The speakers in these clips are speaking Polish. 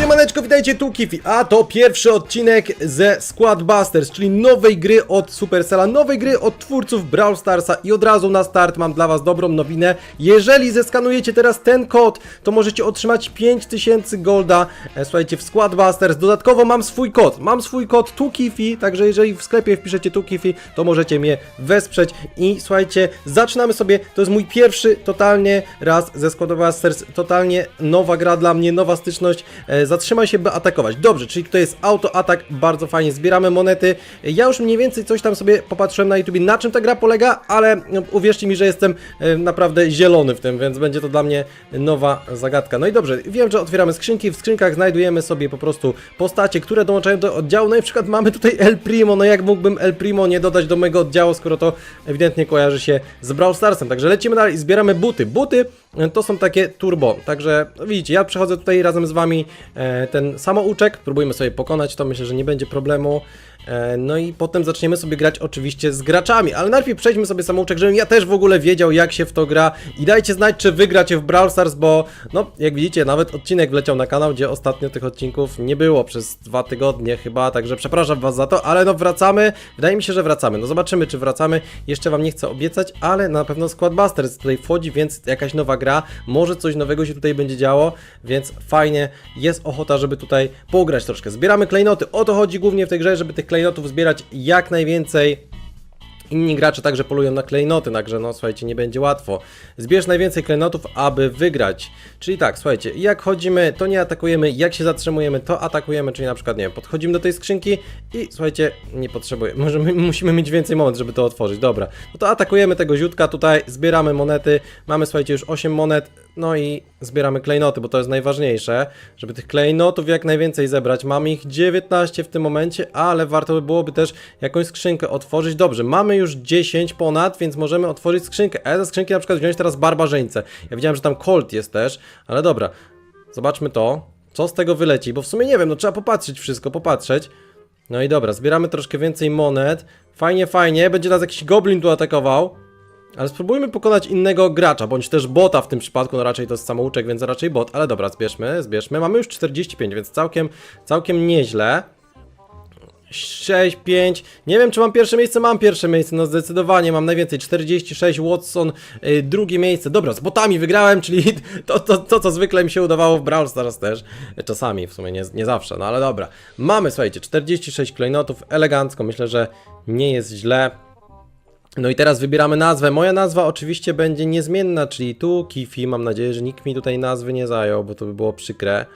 Siemaneczko, witajcie tu Kifi, a to pierwszy odcinek ze Squad Busters, czyli nowej gry od Supercella, nowej gry od twórców Brawl Starsa. I od razu na start mam dla was dobrą nowinę. Jeżeli zeskanujecie teraz ten kod, to możecie otrzymać 5000 golda, e, słuchajcie, w Squad Busters. Dodatkowo mam swój kod, mam swój kod TuKifi, także jeżeli w sklepie wpiszecie TuKifi, to możecie mnie wesprzeć. I słuchajcie, zaczynamy sobie, to jest mój pierwszy totalnie raz ze Squad Busters, totalnie nowa gra dla mnie, nowa styczność, e, zatrzymaj się, by atakować. Dobrze, czyli to jest autoatak, bardzo fajnie, zbieramy monety. Ja już mniej więcej coś tam sobie popatrzyłem na YouTubie, na czym ta gra polega, ale no, uwierzcie mi, że jestem e, naprawdę zielony w tym, więc będzie to dla mnie nowa zagadka. No i dobrze, wiem, że otwieramy skrzynki, w skrzynkach znajdujemy sobie po prostu postacie, które dołączają do oddziału, no i na przykład mamy tutaj El Primo, no jak mógłbym El Primo nie dodać do mojego oddziału, skoro to ewidentnie kojarzy się z Brawl Starsem, także lecimy dalej i zbieramy buty. Buty e, to są takie turbo, także no widzicie, ja przechodzę tutaj razem z wami e, ten samouczek, próbujmy sobie pokonać to, myślę, że nie będzie problemu. E, No i potem zaczniemy sobie grać oczywiście z graczami, ale najpierw przejdźmy sobie samouczek, żebym ja też w ogóle wiedział jak się w to gra. I dajcie znać czy wygracie w Brawl Stars, bo no jak widzicie nawet odcinek wleciał na kanał, gdzie ostatnio tych odcinków nie było przez dwa tygodnie chyba, także przepraszam was za to, ale no wracamy, wydaje mi się, że wracamy, no zobaczymy czy wracamy, jeszcze wam nie chcę obiecać, ale na pewno Squad Busters tutaj wchodzi, więc jakaś nowa gra, może coś nowego się tutaj będzie działo, więc fajnie, jest ochota, żeby tutaj pograć troszkę, zbieramy klejnoty, o to chodzi głównie w tej grze, żeby tych klejnotów zbierać jak najwięcej, Inni gracze także polują na klejnoty, także no słuchajcie, nie będzie łatwo. Zbierz najwięcej klejnotów, aby wygrać. Czyli tak, słuchajcie, jak chodzimy, to nie atakujemy, jak się zatrzymujemy, to atakujemy, czyli na przykład, nie wiem, podchodzimy do tej skrzynki i słuchajcie, nie potrzebujemy, może my musimy mieć więcej moment, żeby to otworzyć, dobra. No to atakujemy tego ziutka tutaj, zbieramy monety, mamy słuchajcie już 8 monet, no i zbieramy klejnoty, bo to jest najważniejsze, żeby tych klejnotów jak najwięcej zebrać. Mamy ich 19 w tym momencie, ale warto by byłoby też jakąś skrzynkę otworzyć. Dobrze, mamy już 10 ponad, więc możemy otworzyć skrzynkę. A ja ze skrzynki na przykład wziąć teraz barbarzyńcę. Ja widziałem, że tam Colt jest też, ale dobra. Zobaczmy to. Co z tego wyleci? Bo w sumie nie wiem, no trzeba popatrzeć wszystko, popatrzeć. No i dobra, zbieramy troszkę więcej monet. Fajnie, fajnie. Będzie nas jakiś goblin tu atakował. Ale spróbujmy pokonać innego gracza, bądź też bota w tym przypadku, no raczej to jest samouczek, więc raczej bot, ale dobra, zbierzmy, zbierzmy. Mamy już 45, więc całkiem, całkiem nieźle. 6, 5, nie wiem czy mam pierwsze miejsce, mam pierwsze miejsce, no zdecydowanie mam najwięcej, 46, Watson, y, drugie miejsce, dobra, z botami wygrałem, czyli to, to, to co zwykle mi się udawało w Brawl Stars też, czasami, w sumie nie, nie zawsze, no ale dobra. Mamy, słuchajcie, 46 klejnotów, elegancko, myślę, że nie jest źle. No i teraz wybieramy nazwę. Moja nazwa oczywiście będzie niezmienna, czyli tu Kifi. Mam nadzieję, że nikt mi tutaj nazwy nie zajął, bo to by było przykre.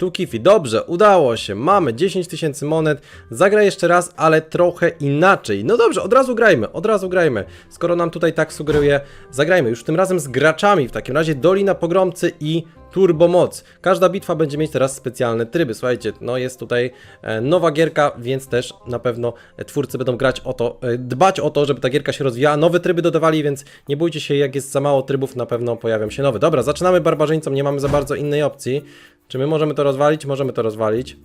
Tu Kifi. Dobrze, udało się. Mamy 10 tysięcy monet. Zagraj jeszcze raz, ale trochę inaczej. No dobrze, od razu grajmy, od razu grajmy. Skoro nam tutaj tak sugeruje, zagrajmy. Już tym razem z graczami. W takim razie Dolina Pogromcy i Turbo Moc. Każda bitwa będzie mieć teraz specjalne tryby. Słuchajcie, no jest tutaj e, nowa gierka, więc też na pewno twórcy będą grać o to, e, dbać o to, żeby ta gierka się rozwijała. Nowe tryby dodawali, więc nie bójcie się, jak jest za mało trybów, na pewno pojawią się nowe. Dobra, zaczynamy barbarzyńcą, nie mamy za bardzo innej opcji. Czy my możemy to rozwalić? Możemy to rozwalić.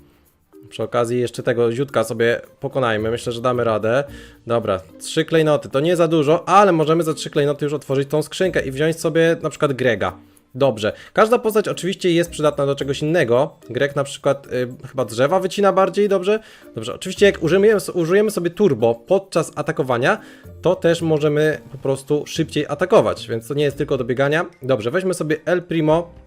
Przy okazji jeszcze tego ziutka sobie pokonajmy. Myślę, że damy radę. Dobra, trzy klejnoty. To nie za dużo, ale możemy za trzy klejnoty już otworzyć tą skrzynkę i wziąć sobie na przykład Grega. Dobrze. Każda postać oczywiście jest przydatna do czegoś innego. Greg na przykład y, chyba drzewa wycina bardziej, dobrze? Dobrze, oczywiście jak użyjemy, użyjemy sobie turbo podczas atakowania, to też możemy po prostu szybciej atakować, więc to nie jest tylko do biegania. Dobrze, weźmy sobie El Primo,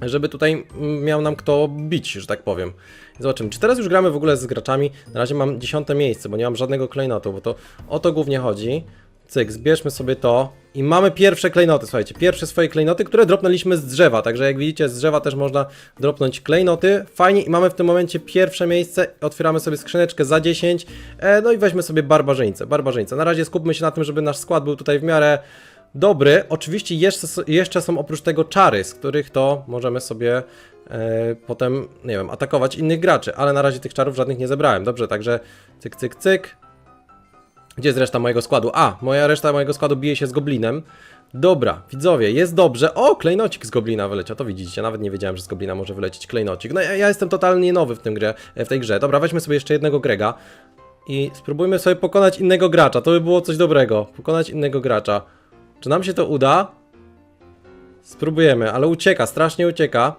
żeby tutaj miał nam kto bić, że tak powiem. Zobaczymy, czy teraz już gramy w ogóle z graczami. Na razie mam dziesiąte miejsce, bo nie mam żadnego klejnotu, bo to o to głównie chodzi. Cyk, zbierzmy sobie to i mamy pierwsze klejnoty, słuchajcie, pierwsze swoje klejnoty, które dropnęliśmy z drzewa, także jak widzicie z drzewa też można dropnąć klejnoty, fajnie i mamy w tym momencie pierwsze miejsce, otwieramy sobie skrzyneczkę za 10, e, no i weźmy sobie barbarzyńcę, barbarzyńcę, na razie skupmy się na tym, żeby nasz skład był tutaj w miarę dobry, oczywiście jeszcze, jeszcze są oprócz tego czary, z których to możemy sobie e, potem, nie wiem, atakować innych graczy, ale na razie tych czarów żadnych nie zebrałem, dobrze, także cyk, cyk, cyk, gdzie jest reszta mojego składu? A, moja reszta mojego składu bije się z goblinem. Dobra, widzowie, jest dobrze. O, klejnocik z goblina wyleciał, to widzicie, nawet nie wiedziałem, że z goblina może wylecieć klejnocik. No ja, ja jestem totalnie nowy w, tym grze, w tej grze. Dobra, weźmy sobie jeszcze jednego Grega i spróbujmy sobie pokonać innego gracza. To by było coś dobrego. Pokonać innego gracza. Czy nam się to uda? Spróbujemy, ale ucieka, strasznie ucieka.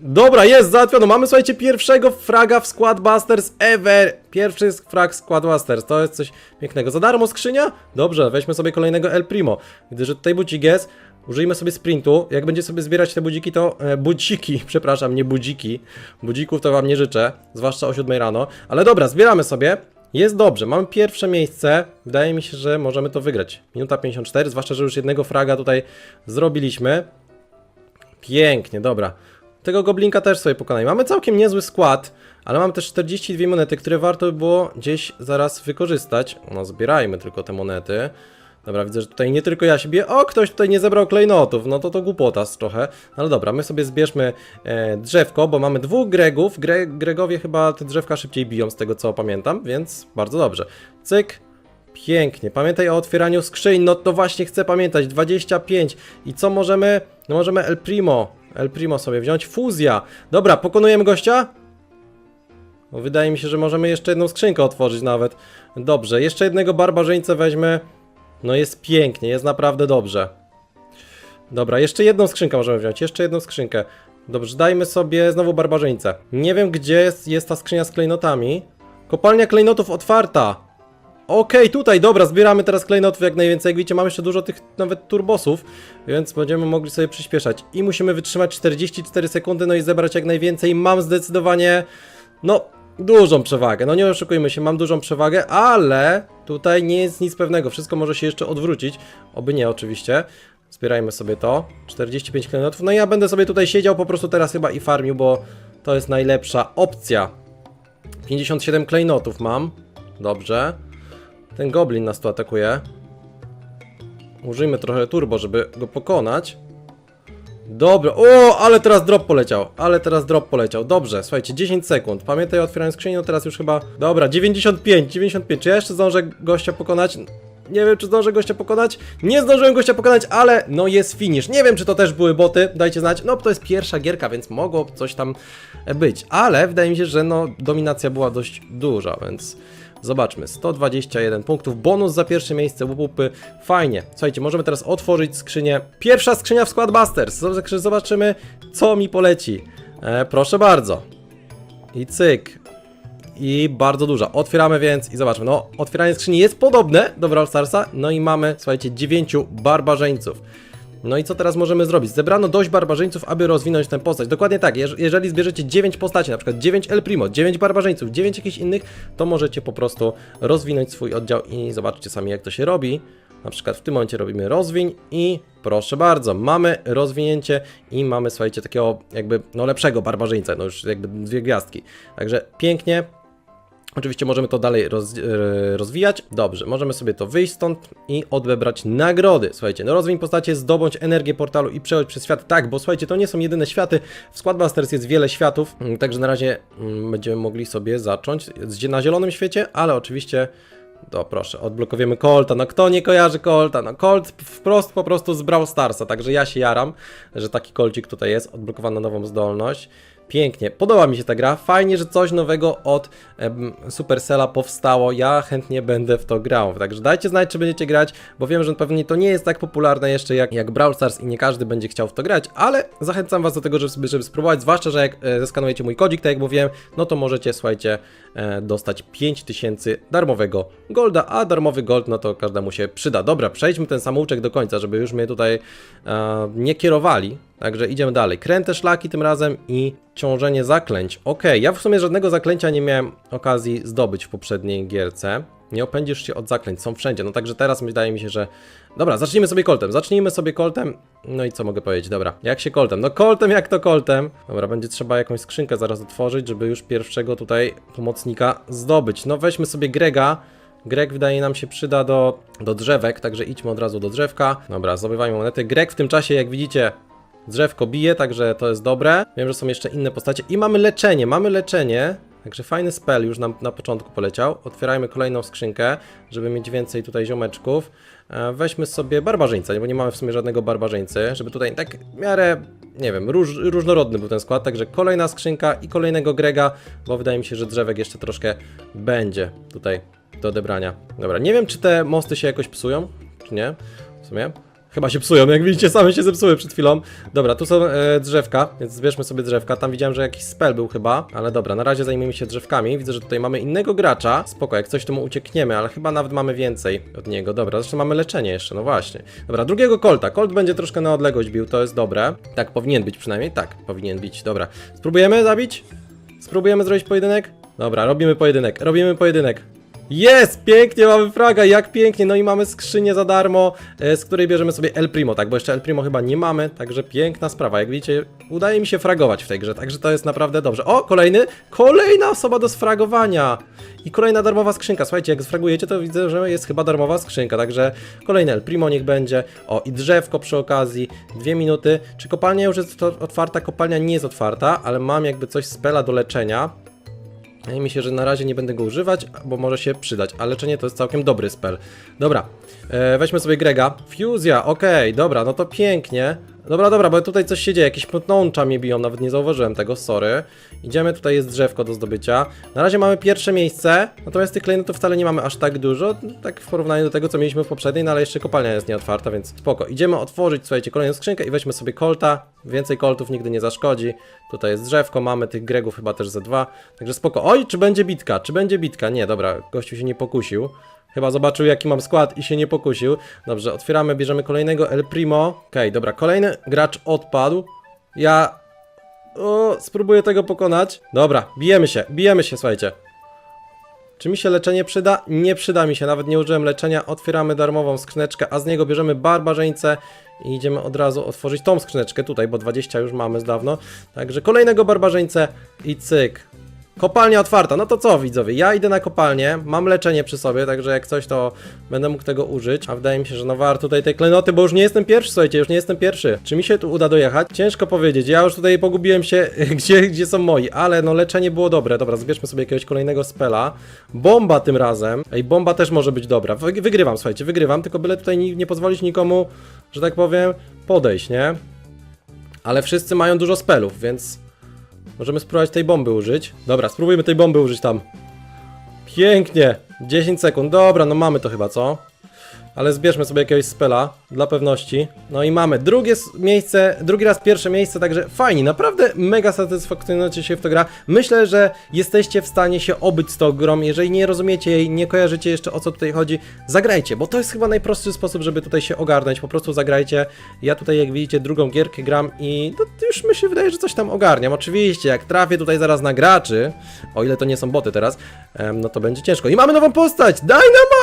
Dobra, jest, załatwiono. Mamy, słuchajcie, pierwszego fraga w Squad Busters ever. Pierwszy frag Squad Busters, to jest coś pięknego. Za darmo skrzynia? Dobrze, weźmy sobie kolejnego El Primo. Że tutaj budzik jest. Użyjmy sobie sprintu. Jak będzie sobie zbierać te budziki, to... E, budziki, przepraszam, nie budziki. Budzików to wam nie życzę, zwłaszcza o 7 rano. Ale dobra, zbieramy sobie. Jest dobrze, mamy pierwsze miejsce. Wydaje mi się, że możemy to wygrać. Minuta 54, zwłaszcza, że już jednego fraga tutaj zrobiliśmy. Pięknie, dobra. Tego goblinka też sobie pokonaj. Mamy całkiem niezły skład, ale mamy też 42 monety, które warto by było gdzieś zaraz wykorzystać. No, zbierajmy tylko te monety. Dobra, widzę, że tutaj nie tylko ja się biję. O, ktoś tutaj nie zebrał klejnotów. No to to głupotas trochę. Ale dobra, my sobie zbierzmy e, drzewko, bo mamy dwóch Gregów. Gre, Gregowie chyba te drzewka szybciej biją, z tego co pamiętam, więc bardzo dobrze. Cyk. Pięknie. Pamiętaj o otwieraniu skrzyń. No to właśnie chcę pamiętać. 25. I co możemy? No możemy El Primo. El Primo sobie wziąć. Fuzja. Dobra, pokonujemy gościa? Bo wydaje mi się, że możemy jeszcze jedną skrzynkę otworzyć nawet. Dobrze, jeszcze jednego barbarzyńcę weźmy. No jest pięknie, jest naprawdę dobrze. Dobra, jeszcze jedną skrzynkę możemy wziąć, jeszcze jedną skrzynkę. Dobrze, dajmy sobie znowu barbarzyńcę. Nie wiem, gdzie jest, jest ta skrzynia z klejnotami. Kopalnia klejnotów otwarta. Okej, tutaj, dobra, zbieramy teraz klejnotów jak najwięcej. Jak widzicie, mamy jeszcze dużo tych nawet turbosów, więc będziemy mogli sobie przyspieszać. I musimy wytrzymać 44 sekundy, no i zebrać jak najwięcej. Mam zdecydowanie, no, dużą przewagę. No nie oszukujmy się, mam dużą przewagę, ale tutaj nie jest nic pewnego. Wszystko może się jeszcze odwrócić. Oby nie, oczywiście. Zbierajmy sobie to. 45 klejnotów. No ja będę sobie tutaj siedział po prostu teraz chyba i farmił, bo to jest najlepsza opcja. 57 klejnotów mam. Dobrze. Ten goblin nas tu atakuje. Użyjmy trochę turbo, żeby go pokonać. Dobra, o, ale teraz drop poleciał, ale teraz drop poleciał. Dobrze, słuchajcie, 10 sekund. Pamiętaj o otwieraniu skrzyni, no teraz już chyba... Dobra, 95, 95. Czy ja jeszcze zdążę gościa pokonać? Nie wiem, czy zdążę gościa pokonać. Nie zdążyłem gościa pokonać, ale no jest finish. Nie wiem, czy to też były boty, dajcie znać. No, to jest pierwsza gierka, więc mogło coś tam być. Ale wydaje mi się, że no, dominacja była dość duża, więc... Zobaczmy, 121 punktów, bonus za pierwsze miejsce, łupupy, fajnie. Słuchajcie, możemy teraz otworzyć skrzynię. Pierwsza skrzynia w Squad Busters, Zob- zobaczymy co mi poleci. E, proszę bardzo. I cyk. I bardzo duża. Otwieramy więc i zobaczmy. No, otwieranie skrzyni jest podobne do Brawl Starsa. No i mamy, słuchajcie, 9 barbarzyńców. No i co teraz możemy zrobić? Zebrano dość barbarzyńców, aby rozwinąć tę postać. Dokładnie tak, jeż- jeżeli zbierzecie 9 postaci, na przykład 9 El Primo, 9 barbarzyńców, 9 jakichś innych, to możecie po prostu rozwinąć swój oddział i zobaczcie sami jak to się robi. Na przykład w tym momencie robimy rozwiń i proszę bardzo, mamy rozwinięcie i mamy, słuchajcie, takiego jakby, no lepszego barbarzyńca, no już jakby dwie gwiazdki. Także pięknie, Oczywiście możemy to dalej roz, e, rozwijać. Dobrze, możemy sobie to wyjść stąd i odebrać nagrody. Słuchajcie, no rozwiń postacie, zdobądź energię portalu i przechodź przez świat. Tak, bo słuchajcie, to nie są jedyne światy. W Squadbusters jest wiele światów, mm, także na razie mm, będziemy mogli sobie zacząć na zielonym świecie, ale oczywiście to proszę, odblokujemy Colta. No kto nie kojarzy Colta? No Colt wprost po prostu z Brawl Starsa, także ja się jaram, że taki Colcik tutaj jest, odblokowano nową zdolność. Pięknie, podoba mi się ta gra, fajnie, że coś nowego od em, Supercella powstało, ja chętnie będę w to grał, także dajcie znać, czy będziecie grać, bo wiem, że pewnie to nie jest tak popularne jeszcze jak, jak Brawl Stars i nie każdy będzie chciał w to grać, ale zachęcam was do tego, żeby, żeby spróbować, zwłaszcza, że jak e, zeskanujecie mój kodzik, tak jak mówiłem, no to możecie, słuchajcie, e, dostać 5000 darmowego golda, a darmowy gold, no to każdemu się przyda. Dobra, przejdźmy ten samouczek do końca, żeby już mnie tutaj e, nie kierowali. Także idziemy dalej. Kręte szlaki tym razem i ciążenie zaklęć. Okej, ja w sumie żadnego zaklęcia nie miałem okazji zdobyć w poprzedniej gierce. Nie opędzisz się od zaklęć, są wszędzie. No także teraz wydaje mi się, że... Dobra, zacznijmy sobie koltem. Zacznijmy sobie koltem. No i co mogę powiedzieć? Dobra, jak się koltem? No koltem jak to koltem. Dobra, będzie trzeba jakąś skrzynkę zaraz otworzyć, żeby już pierwszego tutaj pomocnika zdobyć. No weźmy sobie Grega. Greg wydaje nam się przyda do, do drzewek, także idźmy od razu do drzewka. Dobra, zdobywajmy monety. Greg w tym czasie, jak widzicie, drzewko bije, także to jest dobre. Wiem, że są jeszcze inne postacie. I mamy leczenie, mamy leczenie. Także fajny spell już nam na początku poleciał. Otwierajmy kolejną skrzynkę, żeby mieć więcej tutaj ziomeczków. E, Weźmy sobie barbarzyńca, bo nie mamy w sumie żadnego barbarzyńcy, żeby tutaj tak w miarę, nie wiem, róż, różnorodny był ten skład. Także kolejna skrzynka i kolejnego Grega, bo wydaje mi się, że drzewek jeszcze troszkę będzie tutaj do odebrania. Dobra, nie wiem czy te mosty się jakoś psują, czy nie, w sumie. Chyba się psują, jak widzicie, same się zepsuły przed chwilą. Dobra, tu są e, drzewka, więc zbierzmy sobie drzewka. Tam widziałem, że jakiś spell był chyba, ale dobra, na razie zajmiemy się drzewkami. Widzę, że tutaj mamy innego gracza. Spoko, jak coś to mu uciekniemy, ale chyba nawet mamy więcej od niego. Dobra, zresztą mamy leczenie jeszcze, no właśnie. Dobra, drugiego kolta. Colt będzie troszkę na odległość bił, to jest dobre. Tak, powinien być przynajmniej. Tak, powinien być. Dobra. Spróbujemy zabić? Spróbujemy zrobić pojedynek? Dobra, robimy pojedynek, robimy pojedynek. Jest! Pięknie, mamy fraga, jak pięknie. No i mamy skrzynię za darmo, e, z której bierzemy sobie El Primo, tak, bo jeszcze El Primo chyba nie mamy, także piękna sprawa. Jak widzicie, udaje mi się fragować w tej grze, także to jest naprawdę dobrze. O, kolejny, kolejna osoba do sfragowania. I kolejna darmowa skrzynka. Słuchajcie, jak sfragujecie, to widzę, że jest chyba darmowa skrzynka, także kolejny El Primo niech będzie. O, i drzewko przy okazji, dwie minuty. Czy kopalnia już jest otwarta? Kopalnia nie jest otwarta, ale mam jakby coś z pela do leczenia. Wydaje mi się, że na razie nie będę go używać, bo może się przydać, a leczenie to jest całkiem dobry spell. Dobra, e, weźmy sobie Grega. Fuzja, okej, dobra, no to pięknie. Dobra, dobra, bo tutaj coś się dzieje, jakieś pnącza mnie biją, nawet nie zauważyłem tego, sorry. Idziemy, tutaj jest drzewko do zdobycia. Na razie mamy pierwsze miejsce, natomiast tych klejnotów wcale nie mamy aż tak dużo, tak w porównaniu do tego, co mieliśmy w poprzedniej, no ale jeszcze kopalnia jest nieotwarta, więc spoko. Idziemy otworzyć, słuchajcie, kolejną skrzynkę i weźmy sobie kolta. Więcej koltów nigdy nie zaszkodzi. Tutaj jest drzewko, mamy tych gregów chyba też ze dwa, także spoko. Oj, czy będzie bitka? Czy będzie bitka? Nie, dobra, gościu się nie pokusił. Chyba zobaczył jaki mam skład i się nie pokusił. Dobrze, otwieramy, bierzemy kolejnego El Primo. Okej, dobra, kolejny gracz odpadł. Ja... O, spróbuję tego pokonać. Dobra, bijemy się, bijemy się, słuchajcie. Czy mi się leczenie przyda? Nie przyda mi się, nawet nie użyłem leczenia. Otwieramy darmową skrzyneczkę, a z niego bierzemy barbarzyńcę i idziemy od razu otworzyć tą skrzyneczkę tutaj, bo 20 już mamy z dawno. Także kolejnego barbarzyńcę i cyk. Kopalnia otwarta, no to co widzowie, ja idę na kopalnię, mam leczenie przy sobie, także jak coś to będę mógł tego użyć, a wydaje mi się, że no warto tutaj tej klejnoty, bo już nie jestem pierwszy, słuchajcie, już nie jestem pierwszy. Czy mi się tu uda dojechać? Ciężko powiedzieć, ja już tutaj pogubiłem się, gdzie, gdzie są moi, ale no leczenie było dobre, dobra, zbierzmy sobie jakiegoś kolejnego spela. Bomba tym razem, ej, bomba też może być dobra, Wy, wygrywam, słuchajcie, wygrywam, tylko byle tutaj ni- nie pozwolić nikomu, że tak powiem, podejść, nie? Ale wszyscy mają dużo spelów, więc Możemy spróbować tej bomby użyć. Dobra, spróbujmy tej bomby użyć tam. Pięknie! 10 sekund. Dobra, no mamy to chyba, co? Ale zbierzmy sobie jakiegoś spela, dla pewności. No i mamy drugie miejsce, drugi raz pierwsze miejsce, także fajnie, naprawdę mega satysfakcjonujące się w to gra. Myślę, że jesteście w stanie się obyć z tą grą. Jeżeli nie rozumiecie jej, nie kojarzycie jeszcze o co tutaj chodzi, zagrajcie, bo to jest chyba najprostszy sposób, żeby tutaj się ogarnąć. Po prostu zagrajcie. Ja tutaj, jak widzicie, drugą gierkę gram i no, już mi się wydaje, że coś tam ogarniam. Oczywiście, jak trafię tutaj zaraz na graczy, o ile to nie są boty teraz, no to będzie ciężko. I mamy nową postać!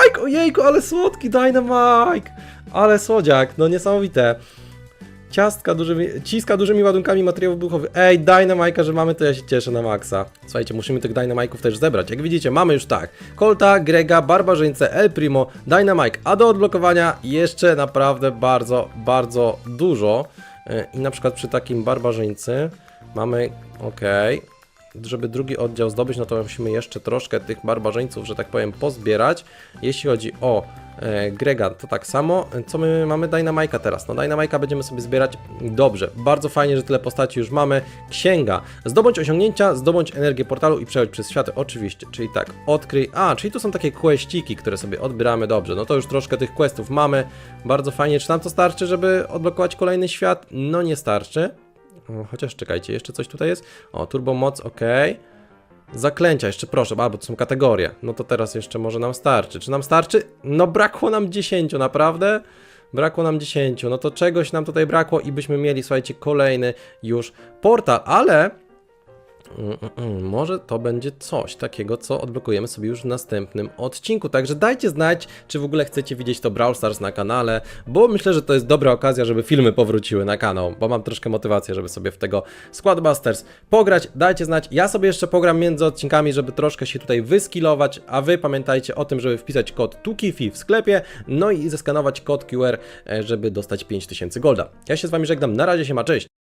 Dynamite! Ojejku, ale słodki Dynamite! Ale słodziak, no niesamowite. Ciastka dużymi, ciska dużymi ładunkami materiałów wybuchowych. Ej, Dynamajka, że mamy, to ja się cieszę na maksa. Słuchajcie, musimy tych Dynamajków też zebrać. Jak widzicie, mamy już tak. Colta, Grega, Barbarzyńcę, El Primo, Dynamike, a do odblokowania jeszcze naprawdę bardzo, bardzo dużo. Yy, I na przykład przy takim Barbarzyńcy mamy, okej, żeby drugi oddział zdobyć, no to musimy jeszcze troszkę tych barbarzyńców, że tak powiem, pozbierać. Jeśli chodzi o e, Grega, to tak samo. Co my mamy? Dynamajka teraz. No Dynamajka będziemy sobie zbierać dobrze. Bardzo fajnie, że tyle postaci już mamy. Księga. Zdobądź osiągnięcia, zdobądź energię portalu i przechodź przez światy. Oczywiście, czyli tak, odkryj. A, czyli tu są takie questyki, które sobie odbieramy dobrze. No to już troszkę tych questów mamy. Bardzo fajnie. Czy nam to starczy, żeby odblokować kolejny świat? No nie starczy. Chociaż czekajcie, jeszcze coś tutaj jest. O, turbo moc, ok. Zaklęcia jeszcze proszę, albo to są kategorie. No to teraz jeszcze może nam starczy. Czy nam starczy? No brakło nam 10, naprawdę? Brakło nam 10. No to czegoś nam tutaj brakło i byśmy mieli, słuchajcie, kolejny już portal, ale Może to będzie coś takiego, co odblokujemy sobie już w następnym odcinku. Także dajcie znać, czy w ogóle chcecie widzieć to Brawl Stars na kanale, bo myślę, że to jest dobra okazja, żeby filmy powróciły na kanał, bo mam troszkę motywację, żeby sobie w tego Squadbusters pograć. Dajcie znać, ja sobie jeszcze pogram między odcinkami, żeby troszkę się tutaj wyskilować, a wy pamiętajcie o tym, żeby wpisać kod TUKIFI w sklepie, no i zeskanować kod QR, e, żeby dostać 5000 golda. Ja się z wami żegnam, na razie się ma, cześć!